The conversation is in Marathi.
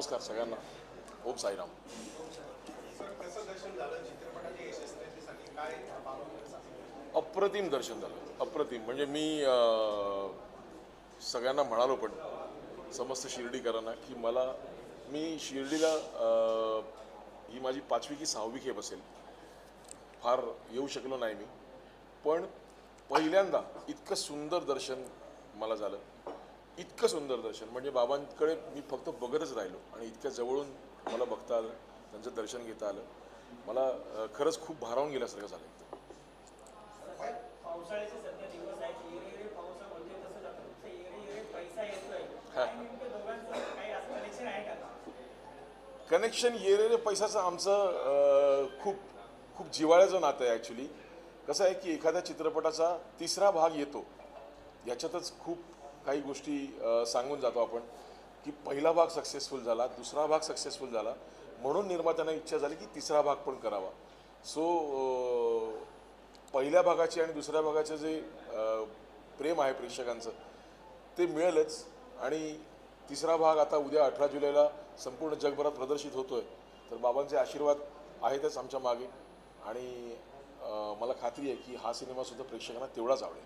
नमस्कार सगळ्यांना ओम साईराम अप्रतिम दर्शन झालं. अप्रतिम. म्हणजे मी सगळ्यांना म्हणालो पण समस्त शिर्डीकरांना की मला मी शिर्डीला ही माझी पाचवी की सहावी खेप असेल. फार येऊ शकलो नाही मी. पण पहिल्यांदा इतकं सुंदर दर्शन मला झालं. इतकं सुंदर दर्शन. म्हणजे बाबांकडे मी फक्त बघतच राहिलो आणि इतक्या जवळून मला बघता आलं त्यांचं दर्शन घेता आलं. मला खरंच खूप भारावून गेल्यासारखं झालं एकदम येरे कनेक्शन येरेरे पैशाचं आमचं खूप खूप जिव्हाळ्याचं नातं आहे ॲक्च्युली कसं आहे की एखाद्या चित्रपटाचा तिसरा भाग येतो. याच्यातच खूप काही गोष्टी सांगून जातो आपण की पहिला भाग सक्सेसफुल झाला दुसरा भाग सक्सेसफुल झाला. म्हणून निर्मात्यांना इच्छा झाली की तिसरा भाग पण करावा. सो पहिल्या भागाची आणि दुसऱ्या भागाचं जे प्रेम आहे प्रेक्षकांचं ते मिळेलच. आणि तिसरा भाग आता उद्या अठरा जुलैला संपूर्ण जगभरात प्रदर्शित होतोय. तर बाबांचे आशीर्वाद आहेतच आमच्या मागे. आणि मला खात्री आहे की हा सिनेमासुद्धा प्रेक्षकांना तेवढाच आवडेल.